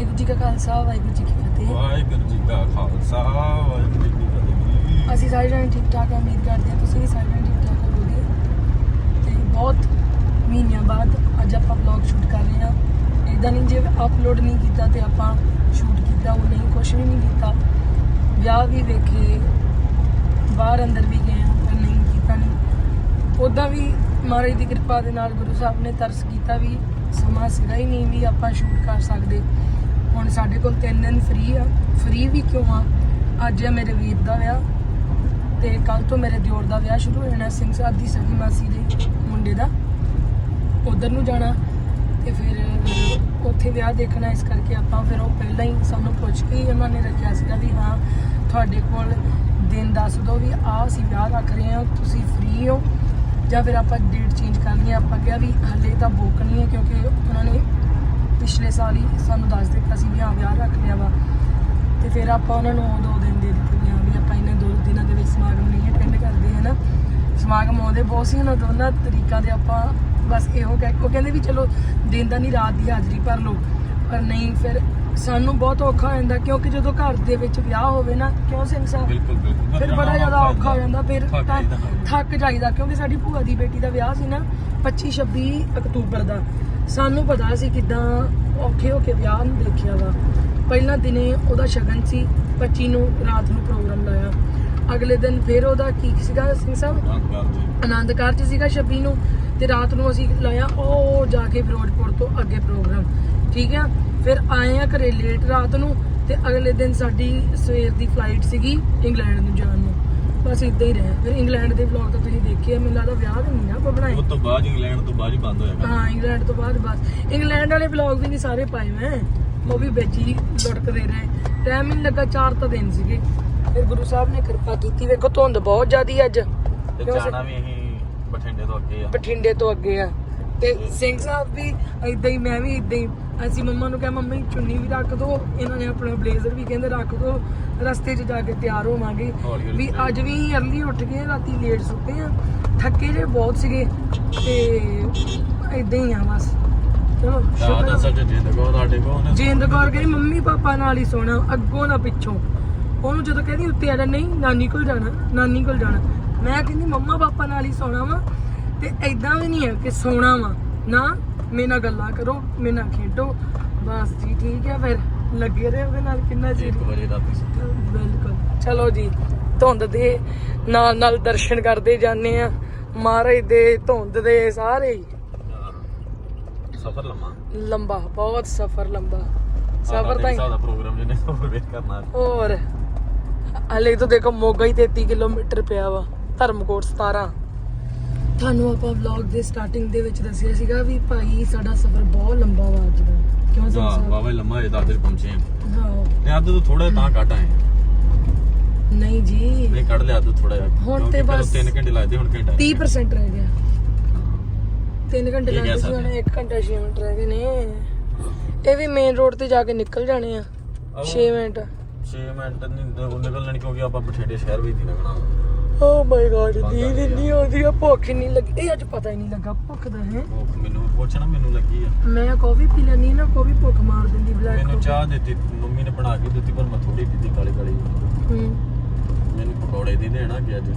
ਵਾਹਿਗੁਰੂ ਜੀ ਕਾ ਖਾਲਸਾ ਵਾਹਿਗੁਰੂ ਜੀ ਕੀ ਫਤਿਹ। ਵਾਹਿਗੁਰੂ ਜੀ ਕਾ ਖਾਲਸਾ ਵਾਹਿਗੁਰੂ ਜੀ ਕੀ ਫਤਿਹ। ਅਸੀਂ ਸਾਰੇ ਜਣੇ ਠੀਕ ਠਾਕ ਉਮੀਦ ਕਰਦੇ ਹਾਂ ਤੁਸੀਂ ਵੀ ਸਾਰੇ ਜਣੇ ਠੀਕ ਠਾਕ ਹੋਵੋਗੇ। ਤੇ ਬਹੁਤ ਮਹੀਨਿਆਂ ਬਾਅਦ ਅੱਜ ਆਪਾਂ ਵਲੌਗ ਸ਼ੂਟ ਕਰ ਰਹੇ ਹਾਂ। ਇਦਾਂ ਨਹੀਂ ਜੇ ਅਪਲੋਡ ਨਹੀਂ ਕੀਤਾ ਤੇ ਆਪਾਂ ਸ਼ੂਟ ਕੀਤਾ ਉਹ ਨਹੀਂ ਕੁਝ ਵੀ ਨਹੀਂ ਕੀਤਾ। ਵਿਆਹ ਵੀ ਵੇਖੇ ਬਾਹਰ ਅੰਦਰ ਵੀ ਗਏ ਪਰ ਨਹੀਂ ਕੀਤਾ ਨਹੀਂ ਉਦਾਂ ਵੀ ਮਹਾਰਾਜ ਦੀ ਕਿਰਪਾ ਦੇ ਨਾਲ ਗੁਰੂ ਸਾਹਿਬ ਨੇ ਤਰਸ ਕੀਤਾ ਵੀ ਸਮਾਂ ਸੀਗਾ ਹੀ ਨਹੀਂ ਵੀ ਆਪਾਂ ਸ਼ੂਟ ਕਰ ਸਕਦੇ। ਹੁਣ ਸਾਡੇ ਕੋਲ ਤਿੰਨ ਦਿਨ ਫ੍ਰੀ ਆ। ਫ੍ਰੀ ਵੀ ਕਿਉਂ ਆ? ਅੱਜ ਆ ਮੇਰੇ ਵੀਰ ਦਾ ਵਿਆਹ ਤੇ ਕੱਲ ਤੋਂ ਮੇਰੇ ਦਿਓਰ ਦਾ ਵਿਆਹ ਸ਼ੁਰੂ ਹੋ ਜਾਣਾ ਸਿੰਘ ਸਾਹਿਬ ਦੀ ਸਗੀ ਮਾਸੀ ਦੇ ਮੁੰਡੇ ਦਾ। ਉਧਰ ਨੂੰ ਜਾਣਾ ਤੇ ਫਿਰ ਉੱਥੇ ਵਿਆਹ ਦੇਖਣਾ, ਇਸ ਕਰਕੇ ਆਪਾਂ ਫਿਰ ਉਹ ਪਹਿਲਾਂ ਹੀ ਸਾਨੂੰ ਪੁੱਛ ਕੇ ਹੀ ਉਹਨਾਂ ਨੇ ਰੱਖਿਆ ਸੀਗਾ ਵੀ ਹਾਂ, ਤੁਹਾਡੇ ਕੋਲ ਦਿਨ ਦੱਸ ਦਿਓ ਵੀ ਆਹ ਅਸੀਂ ਵਿਆਹ ਰੱਖ ਰਹੇ ਹਾਂ, ਤੁਸੀਂ ਫ੍ਰੀ ਹੋ। ਜਾਂ ਫਿਰ ਆਪਾਂ ਡੇਟ ਚੇਂਜ ਕਰਨੀ ਹੈ ਆਪਾਂ ਕਿਹਾ ਵੀ ਹਲੇ ਤਾਂ ਬੁੱਕ ਨਹੀਂ ਹੈ ਕਿਉਂਕਿ ਉਹਨਾਂ ਨੇ ਪਿਛਲੇ ਸਾਲ ਹੀ ਸਾਨੂੰ ਦੱਸ ਦਿੱਤਾ ਸੀ ਵੀ ਹਾਂ ਵਿਆਹ ਰੱਖ ਲਿਆ ਵਾ। ਤੇ ਫਿਰ ਆਪਾਂ ਉਹਨਾਂ ਨੂੰ ਦੋ ਦਿਨ ਦੇ ਦਿੱਤੇ ਵੀ ਹਾਂ ਵੀ ਆਪਾਂ ਇਹਨਾਂ ਦੋ ਦਿਨਾਂ ਦੇ ਵਿੱਚ ਸਮਾਗਮ ਨਹੀਂ ਅਟੈਂਡ ਕਰਦੇ ਹੈ ਨਾ ਸਮਾਗਮ ਆਉਂਦੇ ਬਹੁਤ ਸੀ ਉਹਨਾਂ ਦੋਨਾਂ ਤਰੀਕਾਂ ਦੇ ਆਪਾਂ ਬਸ ਇਹੋ ਕਹਿ ਉਹ ਕਹਿੰਦੇ ਵੀ ਚਲੋ ਦਿਨ ਦਾ ਨਹੀਂ ਰਾਤ ਦੀ ਹਾਜ਼ਰੀ ਭਰ ਲਓ। ਪਰ ਨਹੀਂ ਫਿਰ ਸਾਨੂੰ ਬਹੁਤ ਔਖਾ ਹੋ ਜਾਂਦਾ ਕਿਉਂਕਿ ਜਦੋਂ ਘਰ ਦੇ ਵਿੱਚ ਵਿਆਹ ਹੋਵੇ ਨਾ ਕਿਉਂ ਸਿੰਘ ਸਾਹਿਬ? ਬਿਲਕੁਲ ਬਿਲਕੁਲ। ਫਿਰ ਬੜਾ ਜ਼ਿਆਦਾ ਔਖਾ ਹੋ ਜਾਂਦਾ ਫਿਰ। ਥੱਕ ਜਾਈਦਾ। ਕਿਉਂਕਿ ਸਾਡੀ ਭੂਆ ਦੀ ਬੇਟੀ ਦਾ ਵਿਆਹ ਸੀ ਨਾ 25 26 ਅਕਤੂਬਰ ਦਾ। ਸਾਨੂੰ ਪਤਾ ਸੀ ਕਿਦਾਂ ਔਖੇ ਹੋ ਕੇ ਵਿਆਹ ਨੂੰ ਦੇਖਿਆ ਵਾ। ਪਹਿਲਾਂ ਦਿਨੇ ਉਹਦਾ ਸ਼ਗਨ ਸੀ 25 ਨੂੰ ਰਾਤ ਨੂੰ ਪ੍ਰੋਗਰਾਮ ਲਾਇਆ। ਅਗਲੇ ਦਿਨ ਫਿਰ ਉਹਦਾ ਕੀ ਸੀਗਾ ਸਿੰਘ ਸਾਹਿਬ? ਧੰਨਵਾਦ ਜੀ ਆਨੰਦ ਕਾਰਜ ਸੀਗਾ 26 ਨੂੰ ਤੇ ਰਾਤ ਨੂੰ ਅਸੀਂ ਲਾਇਆ ਉਹ ਜਾ ਕੇ ਫਿਰੋਜ਼ਪੁਰ ਤੋਂ ਅੱਗੇ ਪ੍ਰੋਗਰਾਮ। ਠੀਕ ਆ? ਫਿਰ ਆਏ ਆ ਘਰੇ ਲੇਟ ਰਾਤ ਨੂੰ ਤੇ ਅਗਲੇ ਦਿਨ ਸਾਡੀ ਸਵੇਰ ਦੀ ਫਲਾਈਟ ਸੀਗੀ ਇੰਗਲੈਂਡ ਨੂੰ ਜਾਣ ਨੂੰ। ਬਸ ਇਦਾਂ ਹੀ ਰਿਹਾ। ਫਿਰ ਇੰਗਲੈਂਡ ਦੇ ਵਲੌਗ ਤਾਂ ਤੁਸੀਂ ਦੇਖਿਆ ਮੈਨੂੰ ਲੱਗਦਾ ਵਿਆਹ ਤੇ ਨਹੀਂ ਆਪਾਂ ਬਣਾਏ। ਉਹ ਤੋਂ ਬਾਅਦ ਇੰਗਲੈਂਡ ਤੋਂ ਬਾਅਦ ਹੀ ਬੰਦ ਹੋਇਆ ਹਾਂ ਇੰਗਲੈਂਡ ਤੋਂ ਬਾਅਦ ਬਸ। ਇੰਗਲੈਂਡ ਵਾਲੇ ਵਲੌਗ ਵੀ ਨਹੀਂ ਸਾਰੇ ਪਾਏ ਮੈਂ। ਉਹ ਵੀ ਵਿੱਚ ਹੀ ਲੁੜਕਦੇ ਰਹੇ। ਟਾਈਮ ਹੀ ਲੱਗਾ ਚਾਰ ਤਾਂ ਦਿਨ ਸੀਗੇ। ਫਿਰ ਗੁਰੂ ਸਾਹਿਬ ਨੇ ਕਿਰਪਾ ਕੀਤੀ। ਵੇਖੋ ਧੁੰਦ ਬਹੁਤ ਜ਼ਿਆਦੀ ਅੱਜ। ਤੇ ਜਾਣਾ ਵੀ ਅਸੀਂ ਬਠਿੰਡੇ ਤੋਂ ਅੱਗੇ ਆ। ਬਠਿੰਡੇ ਤੋਂ ਅੱਗੇ ਆ। ਤੇ ਸਿੰਘ ਸਾਹਿਬ ਵੀ ਇਦਾਂ ਹੀ ਮੈਂ ਵੀ ਇਦਾਂ ਹੀ। ਅਸੀਂ ਮੰਮਾ ਨੂੰ ਕਿਹਾ ਮੰਮੀ ਚੁੰਨੀ ਵੀ ਰੱਖ ਦੋ ਇਹਨਾਂ ਨੇ ਆਪਣਾ ਬਲੇਜ਼ਰ ਵੀ ਕਹਿੰਦੇ ਰੱਖ ਦੋ ਰਸਤੇ 'ਚ ਜਾ ਕੇ ਤਿਆਰ ਹੋਵਾਂਗੇ। ਵੀ ਅੱਜ ਵੀ ਅਰਲੀ ਉੱਠ ਗਏ ਰਾਤੀ ਲੇਟ ਸੁੱਤੇ ਆ। ਥੱਕੇ ਜੇ ਬਹੁਤ ਸੀਗੇ ਤੇ ਇਦਾਂ ਹੀ ਆ ਬਸ। ਚਲੋ ਸ਼ੁਕਰ ਜਿੰਦ ਜਿੰਦ ਕੌਰ ਗਈ ਮੰਮੀ ਪਾਪਾ ਨਾਲ ਹੀ ਸੋਣਾ ਅੱਗੋਂ ਨਾ ਪਿੱਛੋਂ। ਉਹਨੂੰ ਜਦੋਂ ਕਹਿੰਦੀ ਉੱਤੇ ਆ ਜਾ ਨਹੀਂ ਨਾਨੀ ਕੋਲ ਜਾਣਾ ਨਾਨੀ ਕੋਲ ਜਾਣਾ। ਮੈਂ ਕਹਿੰਦੀ ਮੰਮਾ ਪਾਪਾ ਨਾਲ ਹੀ ਸੋਣਾ ਵਾ। ਤੇ ਐਦਾਂ ਵੀ ਨਹੀਂ ਹੈ ਕਿ ਸੋਣਾ ਵਾ। ਨਾ ਮੇਰੇ ਨਾਲ ਗੱਲਾਂ ਕਰੋ ਮੇਰੇ ਨਾਲ ਖੇਡੋ। ਬਸ ਜੀ ਠੀਕ ਹੈ ਫਿਰ। ਲੱਗੇ ਰਹੇ ਉਹਦੇ ਨਾਲ ਕਿੰਨਾ ਚਿਰ? 1 ਵਜੇ ਰਾਤੀ ਸੁੱਤੇ ਬਿਲਕੁਲ। ਚਲੋ ਜੀ ਧੁੰਦ ਦੇ ਨਾਲ ਨਾਲ ਦਰਸ਼ਨ ਕਰਦੇ ਜਾਂਦੇ ਆ ਮਹਾਰਾਜ ਦੇ ਧੁੰਦ ਦੇ ਸਾਰੇ ਸਫਰ ਲੰਮਾ। ਲੰਬਾ ਬਹੁਤ ਸਫ਼ਰ ਲੰਬਾ। ਸਫ਼ਰ ਤਾਂ ਹੀ। ਸਾਡਾ ਪ੍ਰੋਗਰਾਮ ਜਿਹਨੇ ਸਫਰ ਵੇਟ ਕਰਨਾ ਹੋਰ ਹਲੇ ਤਾਂ ਦੇਖੋ ਮੋਗਾ ਹੀ 33 ਕਿਲੋਮੀਟਰ ਪਿਆ ਵਾ ਧਰਮਕੋਟ 17 ਤੁਹਾਨੂੰ ਆਪਾਂ ਵਲੌਗ ਦੇ ਸਟਾਰਟਿੰਗ ਦੇ ਵਿੱਚ ਦੱਸਿਆ ਸੀਗਾ ਵੀ ਭਾਈ ਸਾਡਾ ਸਫ਼ਰ ਬਹੁਤ ਲੰਬਾ ਵਾ ਅੱਜ ਦਾ। ਕਿਉਂ ਵਾਹ ਸੰਸਾਰ ਬਾਬਾ ਲੰਮਾ ਇਹ ਦਾਦਰ ਪਹੁੰਚੇ ਹਾਂ ਹਾਂ। ਤੇ ਅੱਧ ਤੋਂ ਥੋੜਾ ਤਾਂ ਘਟ ਆਏ। ਨਹੀਂ ਜੀ। ਨਹੀਂ ਕੱਢ ਲਿਆ ਅੱਧ ਥੋੜਾ ਜਿਹਾ। ਹੁਣ ਤੇ ਬਸ 3 ਘੰਟੇ ਲੱਗਦੇ ਹੁਣ ਘੰਟਾ 30% ਰਹਿ ਗਿਆ। 3 ਘੰਟੇ ਕਹਿ ਲੱਗਦੇ ਸੀ ਸਕਦੇ ਹੁਣ 1 ਘੰਟਾ 6 ਮਿੰਟ ਰਹਿ ਗਏ ਨੇ। ਇਹ ਵੀ ਮੇਨ ਰੋਡ ਤੇ ਜਾ ਕੇ ਨਿਕਲ ਜਾਣੇ ਆ। 6 ਮਿੰਟ। 6 ਮਿੰਟ ਨਹੀਂ ਨਿਕਲਣ ਕਿਉਂਕਿ ਆਪਾਂ ਬਠਿੰਡੇ ਸ਼ਹਿਰ ਵਿੱਚ ਹੀ ਲੱਗਣਾ ਓ ਮਾਈ ਗॉड ਨੀਂਦ ਇੰਨੀ ਆਉਂਦੀ ਆ ਭੁੱਖ ਨਹੀਂ ਲੱਗੀ। ਇਹ ਅੱਜ ਪਤਾ ਹੀ ਨਹੀਂ ਲੱਗਾ ਭੁੱਖ ਦਾ ਹੈ। ਉਹ ਮੈਨੂੰ ਪੁੱਛਣਾ ਮੈਨੂੰ ਲੱਗੀ ਆ। ਮੈਂ ਕਾਫੀ ਪੀ ਲੈਣੀ ਨਾ ਕਾਫੀ ਭੁੱਖ ਮਾਰ ਦਿੰਦੀ ਬਲੈਕ ਮੈਨੂੰ ਚਾਹ ਦਿੱਤੀ ਮੰਮੀ ਨੇ ਬਣਾ ਕੇ ਦਿੱਤੀ ਪਰ ਮੈਂ ਥੋੜੀ ਪੀਤੀ ਕਾਲੀ ਕਾਲੀ। ਹੂੰ। ਮੈਨੂੰ ਪਕੌੜੇ ਦੀ ਦੇਣਾ ਕਿ ਅੱਜ।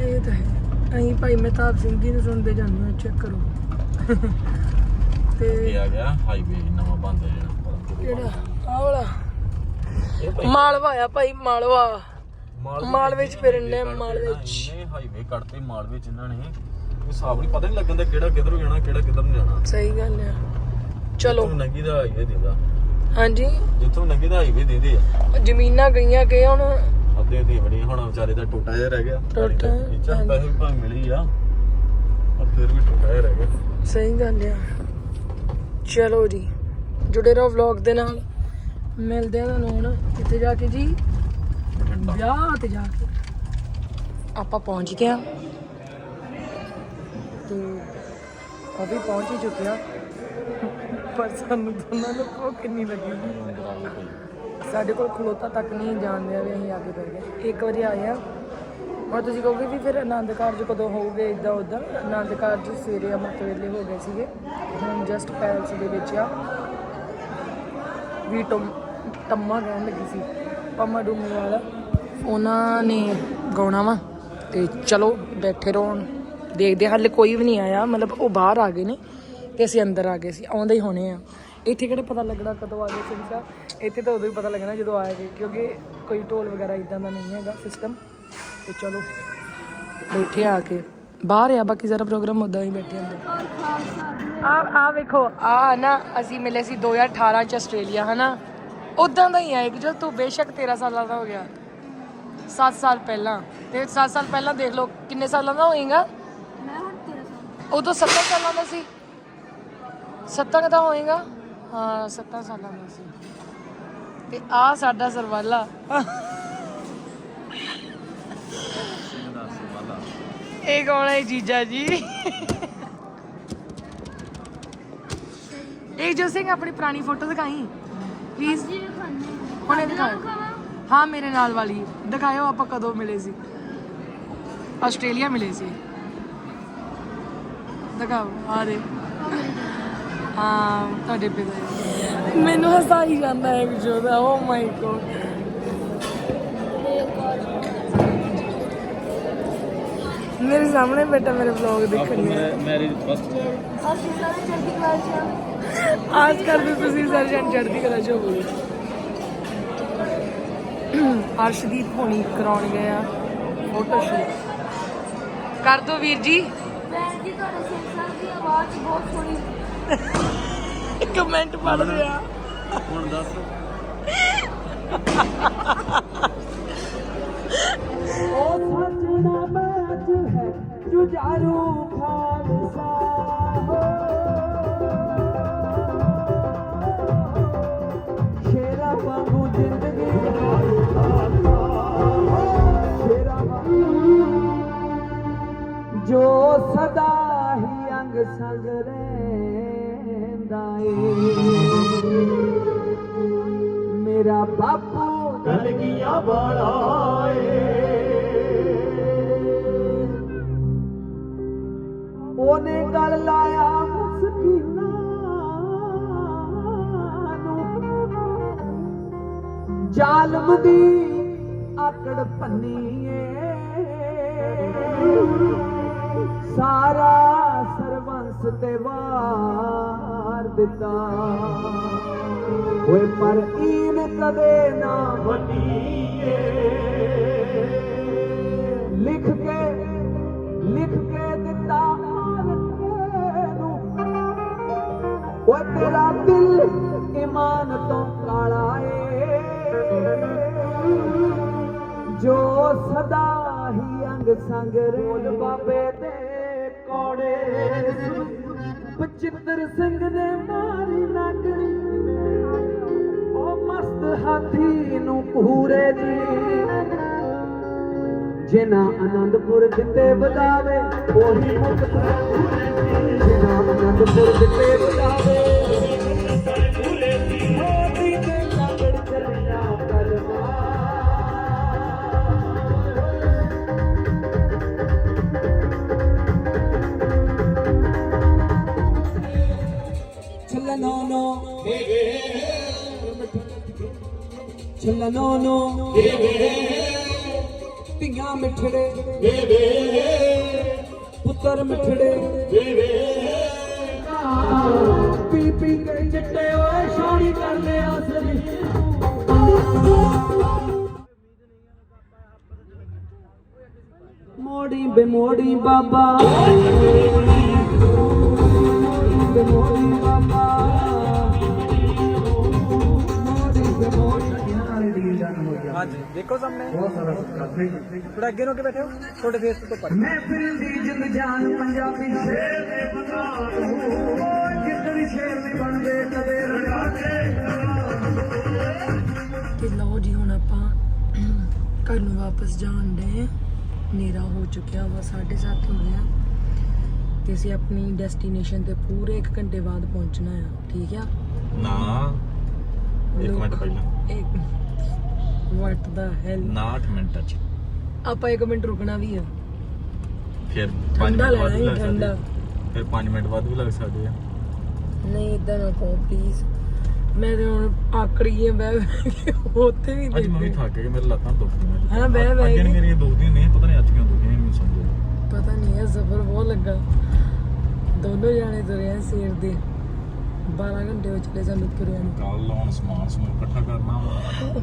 ਇਹ ਤਾਂ ਹੈ। ਅਹੀਂ ਭਾਈ ਮਹਿਤਾਬ ਸਿੰਘ ਜੀ ਨੂੰ ਸੁਣਦੇ ਜਾਂਦੇ ਹਾਂ ਚੈੱਕ ਕਰੋ। ਇਹ ਤੇ ਆ ਗਿਆ ਹਾਈਵੇ ਨਵਾਂ ਬੰਦ ਕਦੋਂ ਕਿਹੜਾ? ਆਹ ਵਾਲਾ। ਮਾਲਵਾ ਆ ਭਾਈ ਮਾਲਵਾ। ਮਾਲ ਮਾਲ ਵਿੱਚ ਫਿਰਨ ਡਿਆ, ਮਾਲ ਵਿੱਚ। ਇਹਨੇ ਹਾਈਵੇ ਕੱਢਤੇ ਮਾਲ ਵਿੱਚ ਇਹਨਾਂ ਨੇ। ਕੋਈ ਹਿਸਾਬ ਨਹੀਂ ਪਤਾ ਨਹੀਂ ਲੱਗਣ ਦਾ ਕਿਹੜਾ ਕਿੱਧਰ ਜਾਣਾ ਕਿਹੜਾ ਕਿੱਧਰ ਨੂੰ ਜਾਣਾ। ਸਹੀ ਗੱਲ ਆ। ਚਲੋ। ਨੰਗੀ ਦਾ ਹਾਈਵੇ ਦਿੰਦਾ। ਹਾਂਜੀ। ਜਿੱਥੋਂ ਨੰਗੀ ਦਾ ਹਾਈਵੇ ਦਿੰਦੇ ਆ। ਜ਼ਮੀਨਾਂ ਗਈਆਂ ਕਿ ਹੁਣ? ਅੱਧੇ ਅੱਧੇ ਬੜੀਆਂ ਹੁਣ ਵਿਚਾਰੇ ਦਾ ਟੋਟਾ ਜਿਹਾ ਰਹਿ ਗਿਆ। ਟੋਟਾ, ਚਾਹ ਪੈਸੇ ਭਾਵੇਂ ਮਿਲੀ ਆ। ਪਰ ਫਿਰ ਵੀ ਟੋਟਾ ਜਿਹਾ ਰਹਿ ਗਿਆ। ਸਹੀ ਗੱਲ ਆ। ਚਲੋ ਜੀ ਜੁੜੇ ਰਹੋ ਵਲੌਗ ਦੇ ਨਾਲ। ਮਿਲਦੇ ਆ ਤੁਹਾਨੂੰ ਹੁਣ। ਕਿੱਥੇ ਜਾ ਕੇ ਜੀ। ਬਠਿੰਡਾ ਵਿਆਹ ਤੇ ਜਾ ਕੇ। ਆਪਾਂ ਪਹੁੰਚ ਗਏ ਹਾਂ। ਤੇ ਵੀ ਪਹੁੰਚ ਹੀ ਚੁੱਕਿਆ ਪਰ ਸਾਨੂੰ ਦੋਨਾਂ ਨੂੰ ਭੁੱਖ ਕਿੰਨੀ ਲੱਗੀ ਸਾਡੇ ਕੋਲ ਖਲੋਤਾ ਤੱਕ ਨਹੀਂ ਜਾਣਦੇ ਵੀ ਅਸੀਂ ਅੱਗੇ ਕਰ ਗਏ। ਇੱਕ ਵਾਰੀ ਆਏ ਆ ਔਰ ਤੁਸੀਂ ਕਹੋਗੇ ਵੀ ਫਿਰ ਆਨੰਦ ਕਾਰਜ ਕਦੋਂ ਹੋਊਗੇ ਇਦਾਂ ਉਦਾਂ ਆਨੰਦ ਕਾਰਜ ਸਵੇਰੇ ਅੰਮ੍ਰਿਤ ਵੇਲੇ ਹੋ ਗਏ ਸੀਗੇ। ਹੁਣ ਜਸਟ ਪੈਲਸ ਦੇ ਵਿੱਚ ਆ। ਵੀ ਟਮ ਟੰਮਾ ਕਹਿਣ ਲੱਗੀ ਸੀ। ਪੰਮਾ ਡੂਮੇ ਵਾਲਾ। ਉਹਨਾਂ ਨੇ ਗਾਉਣਾ ਵਾ ਤੇ ਚਲੋ ਬੈਠੇ ਰਹੋ ਦੇਖਦੇ ਹਾਂ, ਹਾਲੇ ਕੋਈ ਵੀ ਨਹੀਂ ਆਇਆ ਮਤਲਬ ਉਹ ਬਾਹਰ ਆ ਗਏ ਨੇ ਤੇ ਅਸੀਂ ਅੰਦਰ ਆ ਗਏ ਸੀ ਆਉਂਦੇ ਹੀ ਹੋਣੇ ਆ। ਇੱਥੇ ਕਿਹੜੇ ਪਤਾ ਲੱਗਣਾ ਕਦੋਂ ਆ ਗਏ ਸਿੰਘ ਸਾਹਿਬ ਇੱਥੇ ਤਾਂ ਉਦੋਂ ਹੀ ਪਤਾ ਲੱਗਣਾ ਜਦੋਂ ਆਏਗੇ ਕਿਉਂਕਿ ਕੋਈ ਢੋਲ ਵਗੈਰਾ ਇਦਾਂ ਦਾ ਨਹੀਂ ਹੈਗਾ ਸਿਸਟਮ ਤੇ ਚਲੋ ਬੈਠੇ ਆ ਕੇ। ਬਾਹਰ ਆ ਬਾਕੀ ਸਾਰਾ ਪ੍ਰੋਗਰਾਮ ਉਦਾਂ ਹੀ ਬੈਠੇ ਹੁੰਦੇ। ਆ ਆ ਵੇਖੋ ਆ ਨਾ ਅਸੀਂ ਮਿਲੇ ਸੀ 2018 ਚ ਆਸਟ੍ਰੇਲੀਆ ਹਨਾ? ਉਦਾਂ ਦਾ ਹੀ ਹੈ ਕਿ ਜੋ ਤੂੰ ਬੇਸ਼ੱਕ 13 ਸਾਲਾਂ ਦਾ ਹੋ ਗਿਆ। 7 ਸਾਲ ਪਹਿਲਾਂ। ਤੇ 7 ਸਾਲ ਪਹਿਲਾਂ ਦੇਖ ਲਓ ਕਿੰਨੇ ਸਾਲਾਂ ਦਾ ਹੋਏਗਾ? ਮੈਂ ਹੁਣ 13 ਸਾਲ ਉਦੋਂ 70 ਸਾਲਾਂ ਦਾ ਸੀ। 70 ਦਾ ਹੋਏਗਾ? ਹਾਂ 70 ਸਾਲਾਂ ਦਾ ਸੀ। ਤੇ ਆ ਸਾਡਾ ਸਰਵਾਲਾ। ਇਹ ਕੌਣ ਹੈ ਜੀਜਾ ਜੀ? ਇਹ ਜੋ ਸਿੰਘ ਆਪਣੀ ਪੁਰਾਣੀ ਫੋਟੋ ਦਿਖਾਈ। ਪਲੀਜ਼ ਜੀ ਖਾਣੇ ਹੁਣੇ ਦਿਖਾਓ। ਹਾਂ ਮੇਰੇ ਨਾਲ ਵਾਲੀ। ਦਿਖਾਇਓ ਆਪਾਂ ਕਦੋਂ ਮਿਲੇ ਸੀ। ਆਸਟ੍ਰੇਲੀਆ ਮਿਲੇ ਸੀ। ਦਿਖਾਓ ਆ ਦੇ। ਹਾਂ ਤੁਹਾਡੇ ਪਿਤਾ ਮੈਨੂੰ ਹਸਾ ਹੀ ਜਾਂਦਾ ਹੈ ਵਿਜੋ ਦਾ ਓ ਮਾਈ ਗੋਡ ਮੇਰੇ ਸਾਹਮਣੇ ਬੇਟਾ ਮੇਰੇ ਵਲੌਗ ਦੇਖਣ ਗਿਆ ਮੈਰਿਜ ਫਸਟ ਅਸੀਂ ਸਾਰੇ ਚੜ੍ਹਦੀ ਕਲਾ ਚ ਆ। ਆਜ ਕਰਦੇ ਤੁਸੀਂ ਸਰਜਨ ਚੜ੍ਹਦੀ ਕਲਾ ਚ ਹੋਵੋਗੇ ਅਰਸ਼ਦੀਪ ਹੋਣੀ ਕਰਾਉਣ ਗਏ ਆ ਫੋਟੋ ਸ਼ੂਟ ਕਰ ਦੋ ਵੀਰ ਜੀ। ਭੈਣ ਜੀ ਤੁਹਾਡੇ ਦੀ ਆਵਾਜ਼ ਬਹੁਤ ਸੋਹਣੀ। ਕਮੈਂਟ ਪੜ੍ਹ ਰਿਹਾ। ਹੁਣ ਦੱਸ। ਉਹ ਸੱਜਣਾ ਮੈਚ ਹੈ ਜੁਝਾਰੂ ਜੋ ਸਦਾ ਹੀ ਅੰਗ ਸੰਗ ਰਹਿੰਦਾ ਏ ਮੇਰਾ ਬਾਪੂ ਕਲਗੀਆਂ ਵਾਲਾ ਏ ਉਹਨੇ ਗੱਲ ਲਾਇਆ ਮੁਸਕੀਨਾ ਨੂੰ। ਜ਼ਾਲਮ ਦੀ ਆਕੜ ਭੰਨੀਏ ਸਾਰਾ ਸਰਵੰਸ ਤੇ ਵਾਰ ਦਿੱਤਾ। ਓਏ, ਪਰ ਈਨ ਕਦੇ ਨਾ ਵਟੀਏ। ਲਿਖ ਕੇ ਲਿਖ ਕੇ ਦਿੱਤਾ ਆਰਕੇ ਨੂੰ। ਓਏ, ਤੇਰਾ ਦਿਲ ਇਮਾਨ ਤੋਂ ਕਾਲਾ ਏ। ਜੋ ਸਦਾ ਹੀ ਸੰਗ ਰੋਲ ਬਾਬੇ ਦੇ ਕੋੜੇ। ਬਚਿੱਤਰ ਸਿੰਘ ਨੇ ਮਾਰੀ ਨਾਗਣੀ। ਉਹ ਮਸਤ ਹਾਥੀ ਨੂੰ ਪੂਰੇ ਜੀ। ਜਿਨਾ ਆਨੰਦਪੁਰ ਦਿੱਤੇ ਵਧਾਵੇ, ਉਹੀ ਮੁਕਤ ਜਿਨਾ ਆਨੰਦਪੁਰ ਦਿੱਤੇ ਵਧਾਵੇ ਚੱਲਣੋ ਨੋ ਧੀਆਂ ਮਿੱਠੜੇ। ਪੁੱਤਰ ਮਿੱਠੜੇ। ਪੀ ਪੀ ਕੇ ਚਿੱਟੇ ਓਏ ਸ਼ਾਨੀ ਕਰਦੇ ਆਸਰੀ। ਮੋੜੀ ਬੇਮੋੜੀ ਬਾਬਾ। ਮੋੜੀ ਬੇਮੋੜੀ ਬਾਬਾ। ਹੋ ਹਾਂਜੀ। ਦੇਖੋ ਸਾਹਮਣੇ। ਥੋੜਾ ਅੱਗੇ ਨੂੰ ਕੇ ਬੈਠੇ ਹੋ। ਤੁਹਾਡੇ ਫੇਸ ਤੋਂ ਪਰ ਮੈਂ ਫਿਰਦੀ ਜਿੰਦ ਜਾਨ ਪੰਜਾਬੀ ਸ਼ੇਰ ਦੇ ਬੰਗਾਲ ਓਏ ਕਿਤਨੀ ਸ਼ੇਰ ਨਹੀਂ ਬਣਦੇ ਕਦੇ ਰੜਾਦੇ ਤੇ ਲਓ ਜੀ ਹੁਣ ਆਪਾਂ ਘਰ ਨੂੰ ਵਾਪਸ ਜਾਣ ਦੇ ਹਨੇਰਾ ਹੋ ਚੁੱਕਿਆ ਵਾ 7:30 ਹੋ ਗਿਆ। ਤੇ ਅਸੀਂ ਆਪਣੀ ਡੈਸਟੀਨੇਸ਼ਨ ਤੇ ਪੂਰੇ 1 ਘੰਟੇ ਬਾਅਦ ਪਹੁੰਚਣਾ ਆ। ਠੀਕ ਆ? ਨਾ। ਇੱਕ ਮਿੰਟ ਪਹਿਲਾਂ ਇੱਕ ਵਾਟ ਦਾ ਹੈਲ 9 ਮਿੰਟਾਂ ਚ ਆਪਾਂ 1 ਮਿੰਟ ਰੁਕਣਾ ਵੀ ਆ। ਫਿਰ 5 ਠੰਡਾ ਮਿੰਟ ਬਾਅਦ ਲੈਣਾ ਵੀ ਹੀ ਲੱਗ ਸਕਦੇ ਠੰਡਾ। ਆ। ਫਿਰ 5 ਮਿੰਟ ਬਾਅਦ ਵੀ ਲੱਗ ਸਕਦੇ ਆ। ਨਹੀਂ ਇਦਾਂ ਨਾ ਕਹੋ ਪਲੀਜ਼ ਮੈਂ ਤੇ ਹੁਣ ਆਕੜ ਆ ਬਹਿ ਬਹਿ ਕੇ ਉੱਥੇ ਵੀ ਅੱਜ ਮੈਂ ਵੀ ਦੇਖ ਥੱਕ ਗਿਆ ਮੇਰੇ ਲੱਤਾਂ ਦੁਖਦੀਆਂ। ਹਾਂ, ਬਹਿ- ਬਹਿ ਅੱਗੇ ਨਹੀਂ ਕੇ। ਮੇਰੀਆਂ ਦੁਖਦੀਆਂ ਨਹੀਂ ਪਤਾ ਨਹੀਂ ਅੱਜ ਕਿਉਂ ਦੁਖਦੀਆਂ ਨਹੀਂ ਮੈਨੂੰ ਸਮਝ। ਪਤਾ ਨਹੀਂ ਹੈ ਸਫਰ ਬਹੁਤ ਲੱਗਾ। ਦੋਨੋਂ ਜਾਣੇ ਤੁਰੇ ਆ ਸਵੇਰ ਦੇ। 12 ਘੰਟੇ ਵਿੱਚ ਚਲੇ ਸਾਨੂੰ ਤੁਰਿਆ ਨੂੰ। ਕੱਲ ਲਾਉਣ ਸਮਾਨ ਸਮੂਨ ਇਕੱਠਾ ਕਰਨਾ ਵਾ।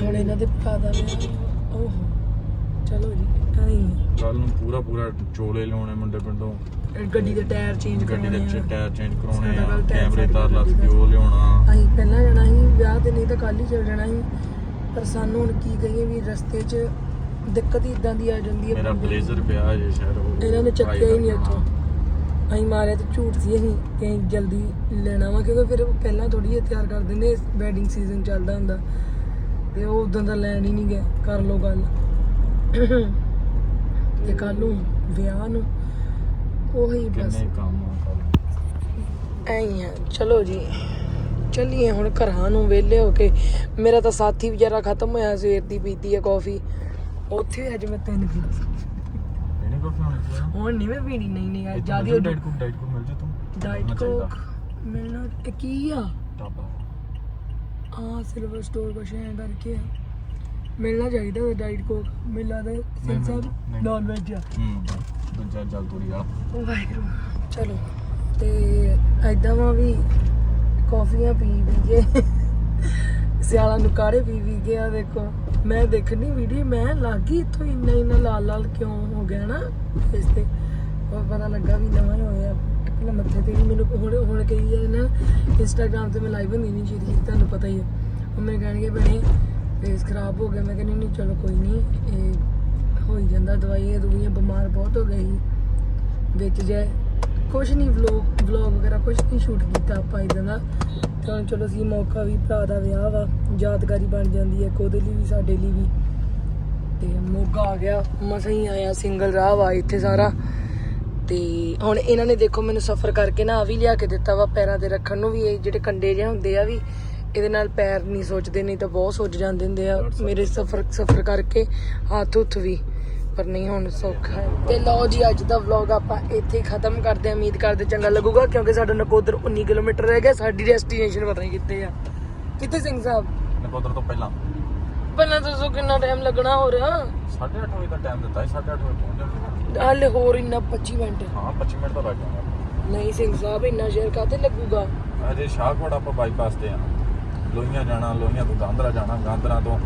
ਹੁਣ ਇਹਨਾਂ ਦੇ ਦਾ ਵਿਆਹ ਓਹ ਚਲੋ ਜੀ ਆਈ ਕੱਲ ਨੂੰ ਪੂਰਾ ਪੂਰਾ ਚੋਲੇ ਲਿਆਉਣੇ ਮੁੰਡੇ ਪਿੰਡੋਂ। ਗੱਡੀ ਦੇ ਟਾਇਰ ਚੇਂਜ ਗੱਡੀ ਕਰਾਉਣੇ ਦੇ ਆ। ਟਾਇਰ ਚੇਂਜ ਕਰਾਉਣੇ ਸਾਡਾ ਆ ਕੱਲ੍ਹ ਟਾਇਰ ਕੈਮਰੇ ਤਾਰ ਗੱਡੀ ਕੇ ਉਹ ਲਿਆਉਣਾ। ਅਸੀਂ ਪਹਿਲਾਂ ਜਾਣਾ ਸੀ ਵਿਆਹ ਤੇ ਨਹੀਂ ਤਾਂ ਕੱਲ ਹੀ ਚੱਲ ਜਾਣਾ ਸੀ। ਪਰ ਸਾਨੂੰ ਹੁਣ ਕੀ ਕਹੀਏ ਵੀ ਰਸਤੇ 'ਚ ਦਿੱਕਤ ਹੀ ਇਦਾਂ ਦੀ ਆ ਜਾਂਦੀ ਹੈ ਮੇਰਾ ਬੰਦੇ ਨੂੰ। ਬਲੇਜ਼ਰ ਪਿਆ ਜੇ ਸ਼ਾਇਦ ਉਹ ਇਹਨਾਂ ਨੇ ਚੱਕਿਆ ਹੀ ਨਹੀਂ। ਇੱਥੋਂ। ਅਸੀਂ ਮਾਰਿਆ ਤੇ ਝੂਠ ਸੀ ਅਸੀਂ ਕਿ ਅਸੀਂ ਜਲਦੀ ਲੈਣਾ ਵਾ ਕਿਉਂਕਿ ਫਿਰ ਉਹ ਪਹਿਲਾਂ ਥੋੜੀ ਤਿਆਰ ਕਰ ਦਿੰਦੇ ਵੈਡਿੰਗ ਸੀਜ਼ਨ ਚੱਲਦਾ ਹੁੰਦਾ। ਤੇ ਉਹ ਉਦੋਂ ਦਾ ਲੈਣ ਹੀ ਨਹੀਂ ਗਏ ਕਰ ਲੋ ਗੱਲ। ਤੇ ਕੱਲ ਨੂੰ ਵਿਆਹ ਨੂੰ ਉਹੀ ਬਸ। ਕਿੰਨੇ ਕੰਮ ਆ ਕੱਲ ਐਂ ਹੀ ਆ ਚਲੋ ਜੀ। ਚੱਲੀਏ ਹੁਣ ਘਰਾਂ ਨੂੰ ਵਿਹਲੇ ਹੋ ਕੇ। ਮੇਰਾ ਤਾਂ ਸਾਥੀ ਵਿਚਾਰਾ ਖਤਮ ਹੋਇਆ ਸਵੇਰ ਦੀ ਪੀਤੀ ਹੈ ਕਾਫੀ। ਉੱਥੇ ਵੀ ਅੱਜ ਮੈਂ ਤਿੰਨ ਪੀ ਇਹਨੇ ਕੋ ਫੋਨ ਕੀਤਾ ਹੁਣ ਨਹੀਂ ਮੈਂ ਪੀਣੀ ਨਹੀਂ ਨਹੀਂ ਯਾਰ ਜ਼ਿਆਦਾ ਡਾਈਟ ਕੁ ਡਾਈਟ ਕੁ ਮਿਲ ਜਾ ਤੂੰ ਡਾਈਟ ਕੋਕ ਮਿਲਣਾ ਕੀ ਆ? ਟਾਪਾ ਹਾਂ ਸਿਲਵਰ ਸਟੋਰ ਕੁਛ ਐਂ ਕਰਕੇ ਆ ਮਿਲਣਾ ਚਾਹੀਦਾ ਡਾਈਟ ਕੋਕ ਮਿਲਾ ਦੇ ਸਿੰਘ ਨਹੀਂ, ਸਾਹਿਬ ਨਹੀਂ। ਨਾਨ ਵੈਜ ਆ। ਹੂੰ ਦੂਜਾ ਜਲ ਤੋਰੀ ਵਾਲਾ। ਵਾਹਿਗੁਰੂ ਚਲੋ। ਤੇ ਐਦਾਂ ਵਾ ਵੀ ਕੌਫੀਆਂ ਪੀ ਪੀ ਕੇ ਸਿਆਲਾਂ ਨੂੰ ਕਾੜੇ ਪੀ ਪੀ ਕੇ ਆ ਦੇਖੋ। ਮੈਂ ਦੇਖਣੀ ਵੀਡੀਓ ਮੈਂ ਲੱਗੀ ਇੱਥੋਂ ਇੰਨਾ ਇੰਨਾ ਲਾਲ ਲਾਲ ਕਿਉਂ ਹੋ ਗਿਆ ਨਾ ਇਸ ਤੇ। ਉਹ ਪਤਾ ਲੱਗਾ ਵੀ ਨਵਾਂ ਹੀ ਹੋਇਆ। ਪਹਿਲਾਂ ਮੱਥੇ ਤੇ ਵੀ ਮੈਨੂੰ ਹੁਣ ਹੁਣ ਕਹੀ ਹੈ ਨਾ ਇੰਸਟਾਗ੍ਰam ਤੇ ਮੈਂ ਲਾਈਵ ਹੁੰਦੀ ਨਹੀਂ ਚੀਜ਼ ਤੁਹਾਨੂੰ ਪਤਾ ਹੀ ਹੈ ਉਹ ਮੈਨੂੰ ਕਹਿਣਗੇ ਭੈਣੇ ਫੇਸ ਖਰਾਬ ਹੋ ਗਿਆ। ਮੈਂ ਕਹਿੰਦੀ ਨਹੀਂ ਚਲੋ ਕੋਈ ਨਹੀਂ, ਇਹ ਹੋ ਹੀ ਜਾਂਦਾ, ਦਵਾਈਆਂ ਦਵਾਈਆਂ ਬਿਮਾਰ ਬਹੁਤ ਹੋ ਗਈ ਵਿੱਚ ਜੇ ਕੁਝ ਨਹੀਂ ਵਲੌਗ ਵਲੌਗ ਵਗੈਰਾ ਕੁਝ ਨਹੀਂ ਸ਼ੂਟ ਕੀਤਾ ਆਪਾਂ ਇਦਾਂ ਦਾ। ਤਾਂ ਚਲੋ ਸੀ ਮੌਕਾ ਵੀ, ਭਰਾ ਦਾ ਵਿਆਹ ਵਾ, ਯਾਦਗਾਰੀ ਬਣ ਜਾਂਦੀ ਹੈ ਉਹਦੇ ਲਈ ਵੀ, ਸਾਡੇ ਲਈ ਵੀ। ਤੇ ਮੋਗਾ ਆ ਗਿਆ, ਮਸਾਂ ਹੀ ਆਇਆ ਸਿੰਗਲ ਰਾਹ ਵਾ ਇੱਥੇ ਸਾਰਾ। ਤੇ ਹੁਣ ਇਹਨਾਂ ਨੇ ਦੇਖੋ ਮੈਨੂੰ ਸਫ਼ਰ ਕਰਕੇ ਨਾ ਆ ਵੀ ਲਿਆ ਕੇ ਦਿੱਤਾ ਵਾ ਪੈਰਾਂ ਤੇ ਰੱਖਣ ਨੂੰ ਵੀ ਇਹ ਜਿਹੜੇ ਕੰਡੇ ਜਿਹੇ ਹੁੰਦੇ ਆ ਵੀ ਇਹਦੇ ਨਾਲ ਪੈਰ ਨਹੀਂ ਸੋਚਦੇ ਨਹੀਂ ਤਾਂ ਬਹੁਤ ਸੋਚ ਜਾਂਦੇ ਹੁੰਦੇ ਆ ਮੇਰੇ ਸਫ਼ਰ ਸਫ਼ਰ ਕਰਕੇ ਹੱਥ ਹੁੱਥ ਵੀ ਪਰ ਨਹੀਂ ਹੁਣ ਸੌਖਾ ਹੈ। ਤੇ ਲਓ ਜੀ ਅੱਜ ਦਾ ਵਲੌਗ ਆਪਾਂ ਇੱਥੇ ਹੀ ਖਤਮ ਕਰਦੇ ਹਾਂ। ਉਮੀਦ ਕਰਦੇ ਚੰਗਾ ਲੱਗੂਗਾ ਕਿਉਂਕਿ ਸਾਡਾ ਨਕੋਦਰ 19 ਕਿਲੋਮੀਟਰ ਰਹਿ ਗਿਆ ਸਾਡੀ ਡੈਸਟੀਨੇਸ਼ਨ ਪਤਾ ਨਹੀਂ ਕਿੱਥੇ ਆ। ਕਿੱਥੇ ਸਿੰਘ ਸਾਹਿਬ? ਨਕੋਦਰ ਤੋਂ ਪਹਿਲਾਂ। ਪਹਿਲਾਂ ਦੱਸੋ ਕਿੰਨਾ ਟਾਈਮ ਲੱਗਣਾ ਹੋ? ਰਿਹਾ 8:30 ਵਜੇ ਦਾ ਟਾਈਮ ਦਿੱਤਾ ਸੀ 8:30 ਵਜੇ ਪਹੁੰਚ ਜਾਂਦੇ ਹਾਲੇ ਹੋਰ ਇੰਨਾ 25 ਮਿੰਟ। ਹਾਂ 25 ਮਿੰਟ ਤਾਂ ਲੱਗ ਜਾਣਗੇ ਨਹੀਂ ਸਿੰਘ ਸਾਹਿਬ ਇੰਨਾ ਸ਼ੇਰ ਕਾਤੇ ਲੱਗੂਗਾ? ਅਜੇ ਸ਼ਾਹਕੋਟ ਆਪਾਂ ਬਾਈਪਾਸ ਤੇ ਆ। ਲੋਹੀਆਂ ਜਾਣਾ ਲੋਹੀਆਂ ਤੋਂ ਗਾਂਦਰਾ ਜਾਣਾ ਗਾਂਦਰਾ ਤੋਂ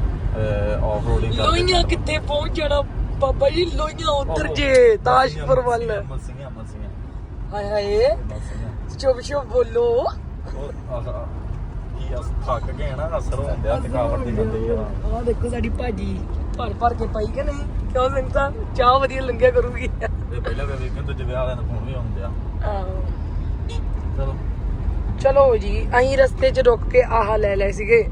ਆਫ ਰੋਡਿੰਗ ਲੋਈਆਂ ਕਿੱਥੇ ਪਹੁੰਚ ਜਾਣਾ? ਬਾਬਾ ਜੀ ਲੋਈਆਂ ਉਧਰ ਜੇ ਤਾਜਪੁਰ ਵੱਲ। ਮਸੀਆਂ ਮਸੀਆਂ ਹਾਏ ਹਾਏ ਚੁੱਪ ਚੁੱਪ ਬੋਲੋ। ਕੀ ਅਸ ਥੱਕ ਗਏ ਨਾ ਅਸਰ ਹੁੰਦੇ ਆ ਥਕਾਵਟ ਦੀ ਬੰਦੀ ਆ। ਆਹ ਦੇਖੋ ਸਾਡੀ ਭਾਜੀ ਭਰ ਭਰ ਕੇ ਪਾਈ ਕਿ ਨਹੀਂ? ਕਿਉਂ ਸਿੰਘ ਸਾਹਿਬ ਚਾਹ ਵਧੀਆ ਲੰਘਿਆ ਕਰੂਗੀ। ਤੇ ਪਹਿਲਾਂ ਵੀ ਵੇਖਣ ਦੂਜੇ ਵਿਆਹ ਵਾਲਿਆਂ ਨੂੰ ਫੋਨ ਵੀ ਆਉਂਦੇ ਆ। ਆਹੋ। ਚਲੋ। ਚਲੋ ਜੀ ਅਸੀਂ ਰਸਤੇ 'ਚ ਰੁਕ ਕੇ ਆਹ ਲੈ ਲਏ ਸੀਗੇ।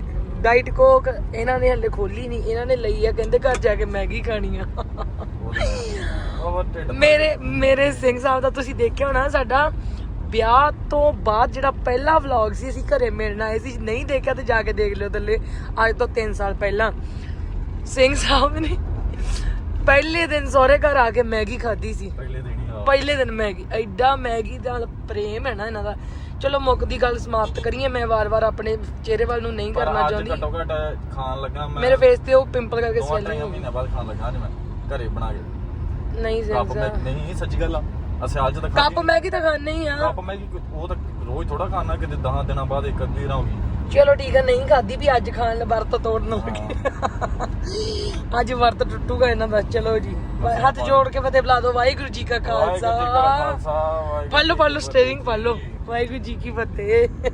ਡਾਈਟ ਕੋਕ ਇਹਨਾਂ ਨੇ ਹਲੇ ਖੋਲੀ ਨਹੀਂ ਇਹਨਾਂ ਨੇ ਲਈ ਆ ਕਹਿੰਦੇ ਘਰ ਜਾ ਕੇ ਮੈਗੀ ਖਾਣੀ ਆ। ਉਹ ਉਹ ਢਿੱਡ ਮੇਰੇ ਮੇਰੇ ਸਿੰਘ ਸਾਹਿਬ ਦਾ ਤੁਸੀਂ ਦੇਖਿਆ ਹੋਣਾ ਸਾਡਾ ਵਿਆਹ ਤੋਂ ਬਾਅਦ ਜਿਹੜਾ ਪਹਿਲਾ ਵਲੌਗ ਸੀ ਅਸੀਂ ਘਰੇ ਮਿਲਣ ਆਏ ਸੀ ਨਹੀਂ ਦੇਖਿਆ ਤੇ ਜਾ ਕੇ ਦੇਖ ਲਿਓ ਥੱਲੇ ਅੱਜ ਤੋਂ 3 ਸਾਲ ਪਹਿਲਾਂ। ਸਿੰਘ ਸਾਹਿਬ ਨੇ ਪਹਿਲੇ ਦਿਨ ਸਹੁਰੇ ਘਰ ਆ ਕੇ ਮੈਗੀ ਖਾਧੀ ਸੀ। ਪਹਿਲੇ ਦਿਨ ਹੀ ਆ ਪਹਿਲੇ ਦਿਨ ਮੈਗੀ ਐਡਾ ਮੈਗੀ ਦਾ ਪ੍ਰੇਮ ਹੈ ਨਾ ਇਹਨਾਂ ਦਾ। ਚਲੋ ਮੁੱਕ ਦੀ ਗੱਲ ਸਮਾਪਤ ਕਰੀਏ ਮੈਂ ਵਾਰ-ਵਾਰ ਆਪਣੇ ਚਿਹਰੇ ਵੱਲ ਨੂੰ ਨਹੀਂ ਪਰ ਕਰਨਾ ਅੱਜ ਚਾਹੁੰਦੀ। ਘੱਟੋ ਘੱਟ ਖਾਣ ਲੱਗਾ ਮੈਂ ਮੇਰੇ ਫੇਸ ਤੇ ਉਹ ਪਿੰਪਲ ਕਰਕੇ ਦੋਵਾਂ ਸਵੈਲਿੰਗ ਢਾਈਆਂ ਹੋ ਗਈ ਮਹੀਨੇ ਬਾਅਦ ਖਾਣ ਲੱਗਾ ਅੱਜ ਮੈਂ ਘਰੇ ਬਣਾ ਕੇ। ਨਹੀਂ ਕੱਪ ਮੈਂ ਨਹੀਂ ਸੱਚੀ ਗੱਲ ਆ। ਅਸਿਆਲ ਚ ਤਾਂ ਕੱਪ ਮੈਗੀ ਤਾਂ ਖਾਣੇ ਆ। ਕੱਪ ਮੈਗੀ ਕੋਈ- ਉਹ ਤਾਂ ਰੋਜ਼ ਥੋੜਾ ਖਾਣਾ ਕਿਤੇ 10 ਦਿਨਾਂ ਬਾਅਦ ਇੱਕ ਅੱਧੀ ਰਾਂ ਹੋ ਗਈ। ਚਲੋ ਠੀਕ ਹੈ ਨਹੀਂ ਖਾਦੀ ਵੀ ਅੱਜ ਖਾਣ ਲਈ ਵਰਤ ਤੋੜਨ ਲੱਗੇ। ਅੱਜ ਵਰਤ ਟੁੱਟੂਗਾ ਇਹਨਾਂ ਦਾ ਚਲੋ ਜੀ। ਹੱਥ ਜੋੜ ਕੇ ਫਤਿਹ ਬੁਲਾ ਦਿਓ ਵਾਹਿਗੁਰੂ ਜੀ ਕਾ ਖਾਲਸਾ। ਜੀ ਕੀ ਸਟੇਰਿੰਗ ਫਤਿਹ। ਵਾਹਿਗੁਰੂ ਜੀ ਕੀ ਫਤਿਹ।